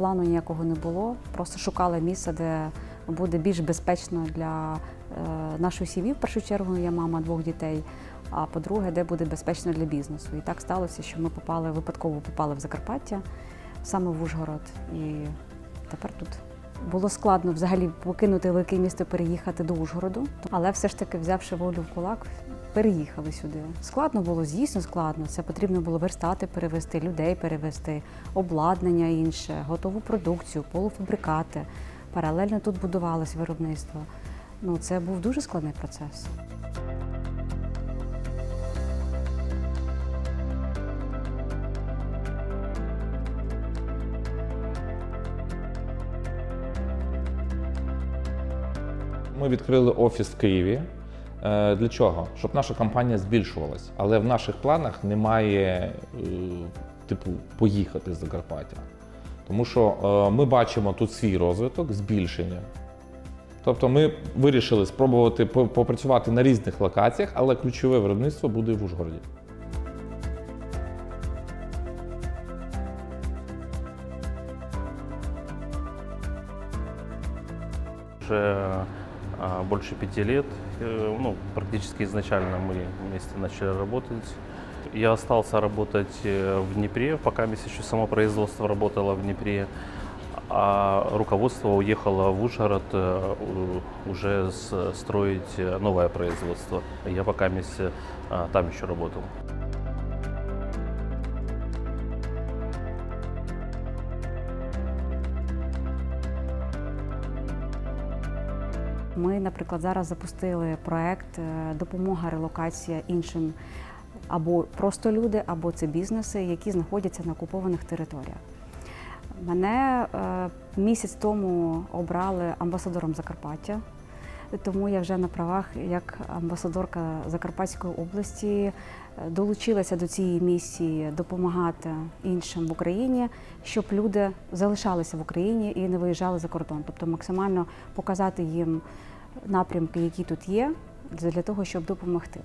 плану ніякого не було. Просто шукали місце, де буде більш безпечно для е, нашої сім'ї. В першу чергу я мама двох дітей. А по-друге, де буде безпечно для бізнесу. І так сталося, що ми попали випадково попали в Закарпаття, саме в Ужгород. І тепер тут. Було складно взагалі покинути велике місто, переїхати до Ужгороду, але все ж таки, взявши волю в кулак, переїхали сюди. Складно було, звісно, складно. Це потрібно було верстати, перевезти, людей перевезти, обладнання інше, готову продукцію, полуфабрикати. Паралельно тут будувалось виробництво. Ну, це був дуже складний процес. Ми відкрили офіс в Києві. Е, Для чого? Щоб наша компанія збільшувалась. Але в наших планах немає е, типу поїхати з Закарпаття. Тому що е, ми бачимо тут свій розвиток, збільшення. Тобто ми вирішили спробувати попрацювати на різних локаціях, але ключове виробництво буде в Ужгороді. Уже а, больше пяти лет, э, ну, практически изначально мы вместе начали работать. Я остался работать э, в Днепре, пока еще само производство работало в Днепре, а руководство уехало в Ужгород э, у- уже с- строить э, новое производство. Я пока вместе а, там еще работал. Ми, наприклад, зараз запустили проект е, допомога релокація іншим або просто люди, або це бізнеси, які знаходяться на окупованих територіях. Мене е, місяць тому обрали амбасадором Закарпаття, тому я вже на правах як амбасадорка Закарпатської області е, долучилася до цієї місії допомагати іншим в Україні, щоб люди залишалися в Україні і не виїжджали за кордон, тобто максимально показати їм напрямки, які тут є, для того, щоб допомогти.